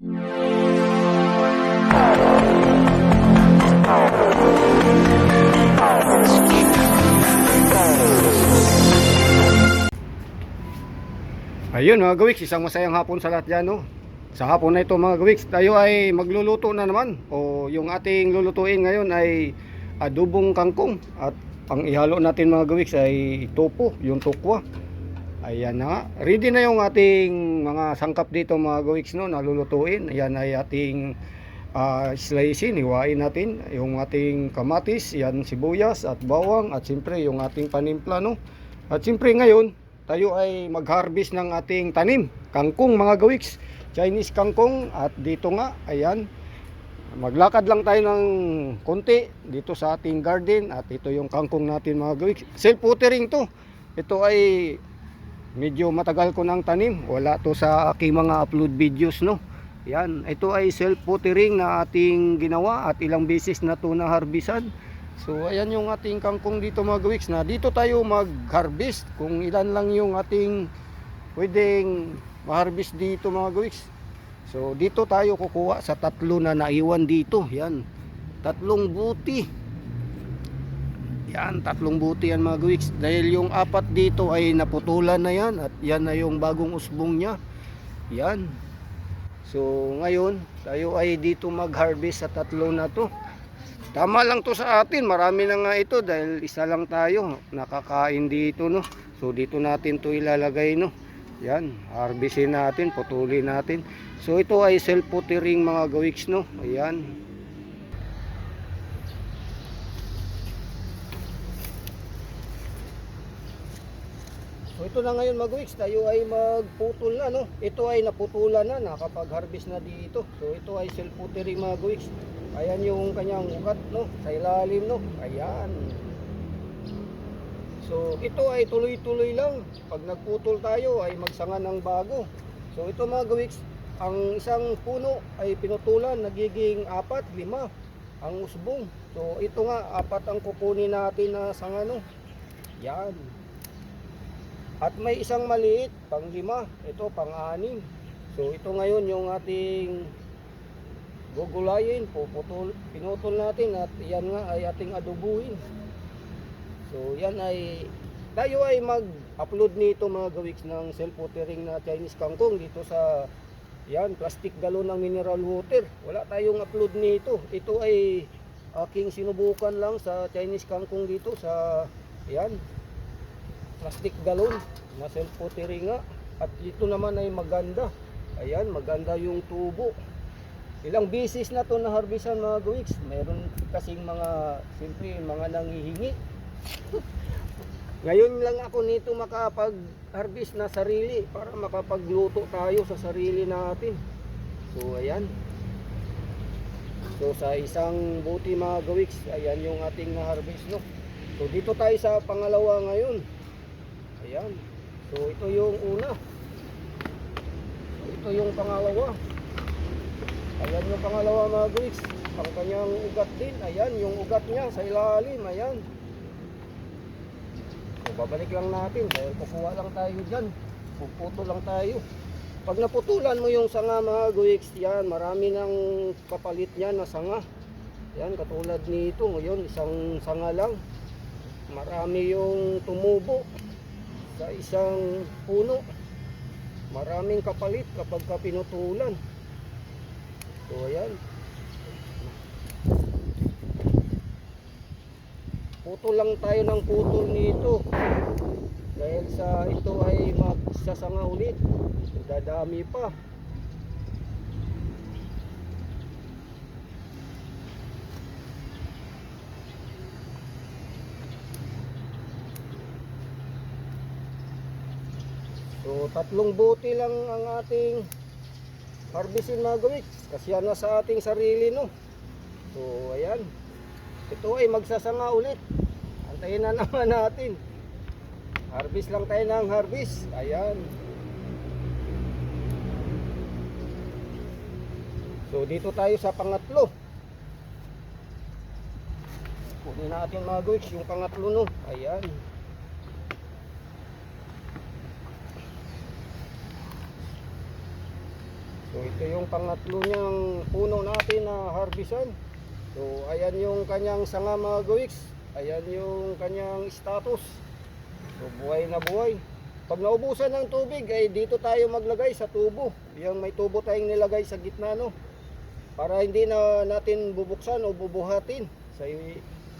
Ayun mga gawiks, isang masayang hapon sa lahat dyan no? Sa hapon na ito mga gawiks, tayo ay magluluto na naman. O yung ating lulutuin ngayon ay adubong kangkong. At ang ihalo natin mga gawiks ay topo, yung tukwa Ayan na nga, ready na yung ating mga sangkap dito mga gawiks no, na lulutuin Ayan ay ating uh, slicing, hiwain natin. Yung ating kamatis, yan sibuyas at bawang At siyempre yung ating panimpla no. At siyempre ngayon, tayo ay mag-harvest ng ating tanim, kangkong mga gawiks, Chinese kangkong at dito nga, ayan, maglakad lang tayo ng konti dito sa ating garden at ito yung kangkong natin mga gawiks. Self-watering to. Ito ay medyo matagal ko nang tanim, wala to sa aking mga upload videos no. Yan, ito ay self-watering na ating ginawa at ilang beses na to na harbisan. So ayan yung ating kangkong dito mga gawiks na dito tayo mag-harvest kung ilan lang yung ating pwedeng ma-harvest dito mga gawiks. So dito tayo kukuha sa tatlo na naiwan dito. Yan. Tatlong buti. Yan, tatlong buti yan mga gawiks. Dahil yung apat dito ay naputulan na yan at yan na yung bagong usbong niya. Yan. So ngayon, tayo ay dito mag-harvest sa tatlo na to. Tama lang to sa atin, marami na nga ito dahil isa lang tayo nakakain dito no. So dito natin to ilalagay no. Yan, harvestin natin, putulin natin. So ito ay self-puttering mga gawiks no. Ayan. Ito na ngayon mga gawiks, tayo ay magputol na no. Ito ay naputulan na, nakapag-harvest na dito. So ito ay self-puttering mga gawiks. Ayan yung kanyang ugat no, sa ilalim no. Ayan. So ito ay tuloy-tuloy lang. Pag nagputol tayo ay magsanga ng bago. So ito mga gawiks, ang isang puno ay pinutulan, nagiging apat, lima ang usbong. So ito nga, apat ang kukunin natin na sanga no. Yan. At may isang maliit, pang lima, ito pang anim. So ito ngayon yung ating gugulayin, puputol, pinutol natin at yan nga ay ating adubuhin. So yan ay tayo ay mag-upload nito mga gawiks ng self-watering na Chinese kangkong dito sa yan, plastic galon ng mineral water. Wala tayong upload nito. Ito ay aking sinubukan lang sa Chinese kangkong dito sa yan, plastic galon na self-watering nga. At ito naman ay maganda. Ayan, maganda yung tubo. Ilang bisis na to na harbisan mga gawiks. Meron kasing mga, siyempre, mga nangihingi. Ngayon lang ako nito makapag-harvest na sarili para makapagluto tayo sa sarili natin. So, ayan. So, sa isang buti mga gawiks, ayan yung ating na-harvest, no? So, dito tayo sa pangalawa ngayon. Ayan. So, ito yung una. So, ito yung pangalawa. Ayan yung pangalawa mga guys. Ang kanyang ugat din. Ayan yung ugat niya sa ilalim. Ayan. So, babalik lang natin. Dahil kukuha lang tayo dyan. Puputo lang tayo. Pag naputulan mo yung sanga mga guwiks, yan, marami ng kapalit niyan na sanga. Yan, katulad nito. Ngayon, isang sanga lang. Marami yung tumubo sa isang puno. Maraming kapalit kapag ka pinutulan. So ayan. Putol lang tayo ng putol nito. Dahil sa ito ay magsasanga ulit. Dadami pa. Tatlong buti lang ang ating harvestin mga gawik. Kasi na sa ating sarili no. So ayan. Ito ay magsasanga ulit. Antayin na naman natin. Harvest lang tayo ng harvest. Ayan. So dito tayo sa pangatlo. Kunin natin mga gawik yung pangatlo no. Ayan. So ito yung pangatlo niyang puno natin na harbisan. So ayan yung kanyang sanga mga gawiks. Ayan yung kanyang status. So buhay na buhay. Pag naubusan ng tubig ay dito tayo maglagay sa tubo. Yung may tubo tayong nilagay sa gitna no. Para hindi na natin bubuksan o bubuhatin sa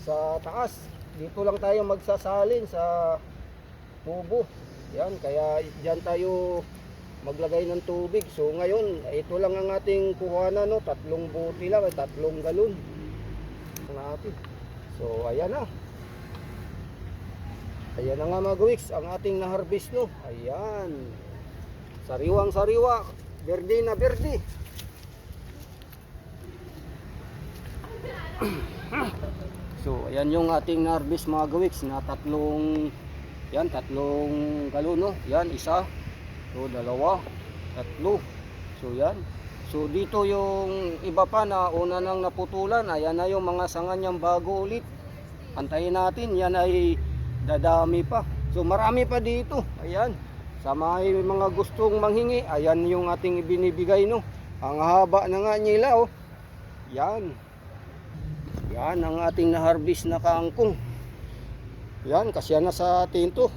sa taas. Dito lang tayo magsasalin sa tubo. Yan, kaya diyan tayo maglagay ng tubig. So ngayon, ito lang ang ating kuhanan, no? tatlong buti lang, ay tatlong galon. Natin. So ayan na. Ayan na nga mga gawiks, ang ating na-harvest no. Ayan. Sariwang sariwa, berde na berde. So ayan yung ating na-harvest mga gawiks na tatlong yan, tatlong galon no. Yan, isa, So, dalawa, tatlo. So, yan. So, dito yung iba pa na una nang naputulan. Ayan na yung mga sanga niyang bago ulit. Antayin natin. Yan ay dadami pa. So, marami pa dito. Ayan. Sa mga, mga gustong manghingi, ayan yung ating ibinibigay, no. Ang haba na nga nila, oh. Yan. Yan ang ating na-harvest na kangkong. Yan, kasi yan na sa atin to.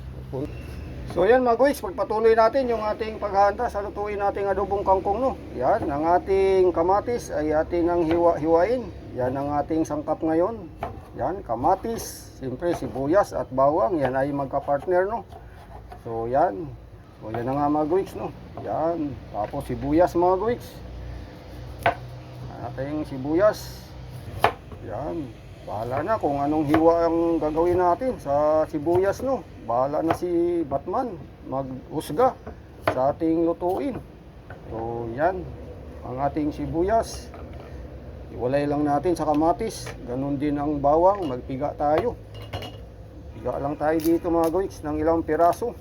So yan mga guys, pagpatuloy natin yung ating paghahanda sa lutuin nating adobong kangkong no. Yan, ang ating kamatis ay ating ang hiwa hiwain. Yan ang ating sangkap ngayon. Yan, kamatis, siyempre sibuyas at bawang, yan ay magka-partner no. So yan. So yan na nga mga guys no. Yan, tapos sibuyas mga guys. Ating sibuyas. Yan. Bahala na kung anong hiwa ang gagawin natin sa sibuyas no. Bahala na si Batman maghusga sa ating lutuin. So yan ang ating sibuyas. Iwalay lang natin sa kamatis. Ganun din ang bawang. Magpiga tayo. Piga lang tayo dito mga guys ng ilang piraso.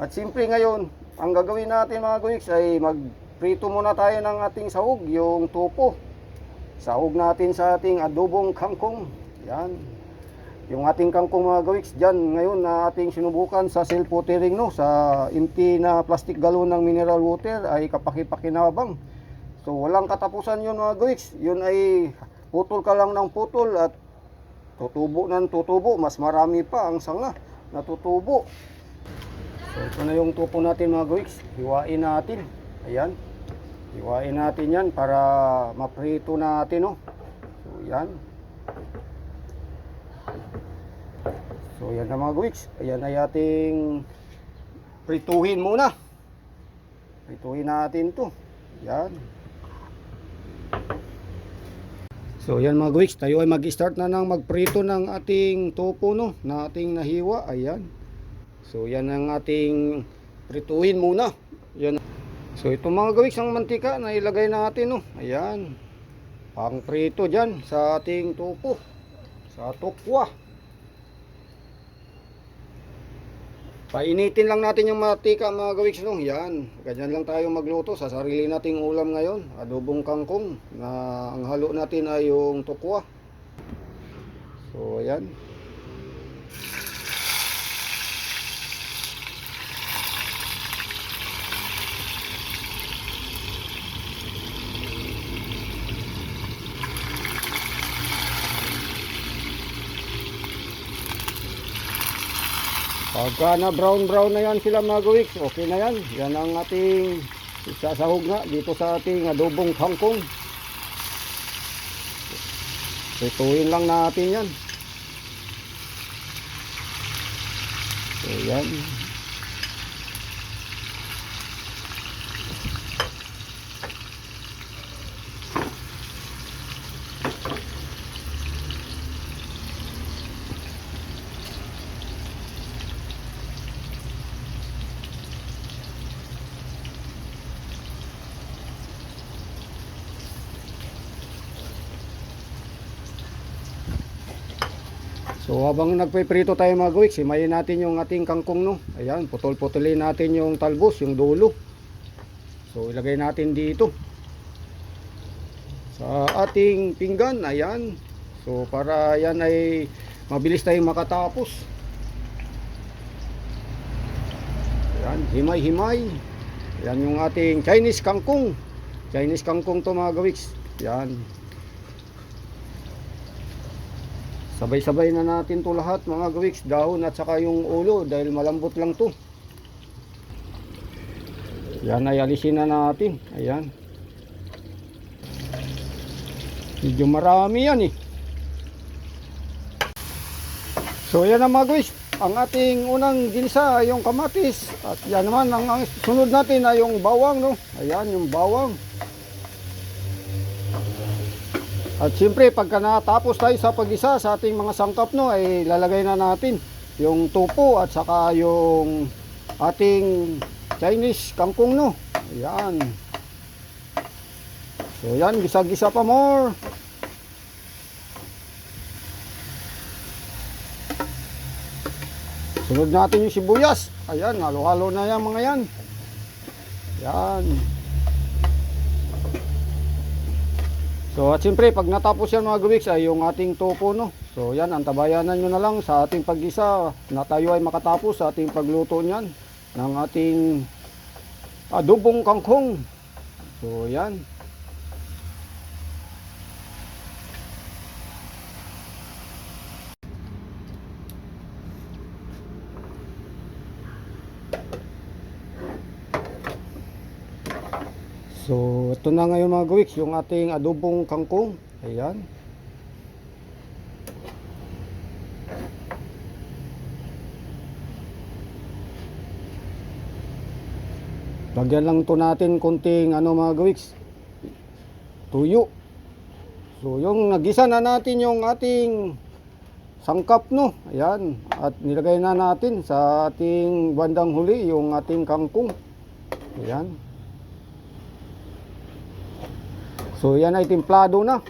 At simple ngayon, ang gagawin natin mga guys ay magprito muna tayo ng ating sahog, yung tupo. Sahog natin sa ating adobong kangkong. Yan. Yung ating kangkong mga gawiks dyan ngayon na ating sinubukan sa self watering no, sa empty na plastic galon ng mineral water ay kapaki-pakinabang. So walang katapusan yun mga gawiks. Yun ay putol ka lang ng putol at tutubo ng tutubo. Mas marami pa ang sanga na tutubo. So ito na yung tupo natin mga gawiks. Hiwain natin. Ayan. Hiwain natin yan para maprito natin no. So yan. So yan na mga gawiks. Ayan ay ating prituhin muna. Prituhin natin to. Yan. So yan mga gawiks, tayo ay mag-start na ng magprito ng ating topo no, na ating nahiwa. Ayan. So yan ang ating prituhin muna. Yan. So ito mga gawiks ang mantika na ilagay natin no. Ayan. Pang prito diyan sa ating topo. Sa tokwa. Painitin lang natin yung mantika mga gawiks no. Yan. Ganyan lang tayo magluto sa sarili nating ulam ngayon. Adobong kangkong na ang halo natin ay yung tokwa. So ayan. Pagka na brown brown na yan sila mga gawiks, okay na yan. Yan ang ating sasahog nga dito sa ating adobong kangkong. Prituin lang natin yan. So yan. So habang nagpiprito tayo mga gawiks, himayin natin yung ating kangkong no. Ayan, putol-putulin natin yung talbos, yung dulo. So ilagay natin dito. Sa ating pinggan, ayan. So para yan ay mabilis tayong makatapos. Ayan, himay-himay. Yan yung ating Chinese kangkong. Chinese kangkong to mga gawiks. Yan. Sabay-sabay na natin to lahat mga gawiks. Dahon at saka yung ulo dahil malambot lang to. Yan ay alisin na natin. Ayan. Medyo marami yan eh. So yan ang mga guys, ang ating unang ginsa ay yung kamatis at yan naman ang, ang sunod natin ay yung bawang no. Ayan yung bawang. At siyempre pagka natapos tayo sa pag-isa sa ating mga sangkap no ay lalagay na natin yung tupo at saka yung ating Chinese kangkong no. Ayan. So yan, gisa-gisa pa more. Sunod natin yung sibuyas. Ayan, halo-halo na yan mga yan. Yan. So at siyempre pag natapos yan mga gawiks ay yung ating topo no. So yan, antabayanan nyo na lang sa ating pag-isa na tayo ay makatapos sa ating pagluto niyan ng ating adobong kangkong. So yan. So, ito na ngayon mga gawiks, yung ating adobong kangkong. Ayan. Lagyan lang to natin konting ano mga gawiks. Tuyo. So, yung nagisa na natin yung ating sangkap no. Ayan. At nilagay na natin sa ating bandang huli yung ating kangkong. Ayan. So yan ay timplado na.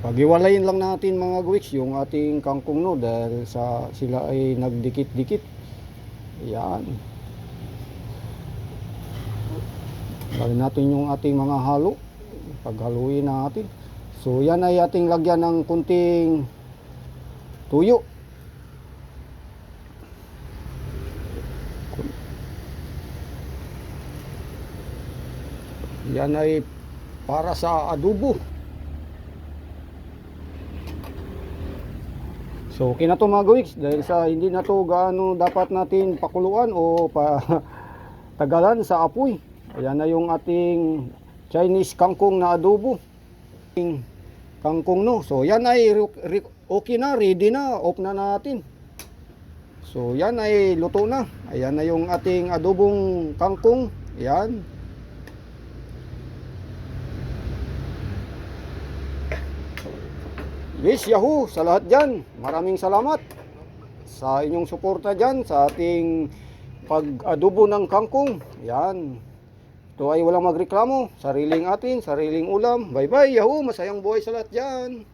Pagiwalayin lang natin mga guwiks yung ating kangkong no dahil sa sila ay nagdikit-dikit. Yan. Lagyan natin yung ating mga halo. Paghaluin natin. So yan ay ating lagyan ng kunting tuyo. Yan ay para sa adobo. So, okay na to mga gawiks dahil sa hindi na to gaano dapat natin pakuluan o pa tagalan sa apoy. Ayan na yung ating Chinese kangkong na adobo. Kangkong no. So, yan ay okay na, ready na, off na natin. So, yan ay luto na. Ayan na yung ating adobong kangkong. Yan. Yes, Yahoo! Sa lahat dyan, maraming salamat sa inyong suporta dyan sa ating pag-adobo ng kangkong. Yan. Ito ay walang magreklamo. Sariling atin, sariling ulam. Bye-bye, Yahoo! Masayang buhay sa lahat dyan.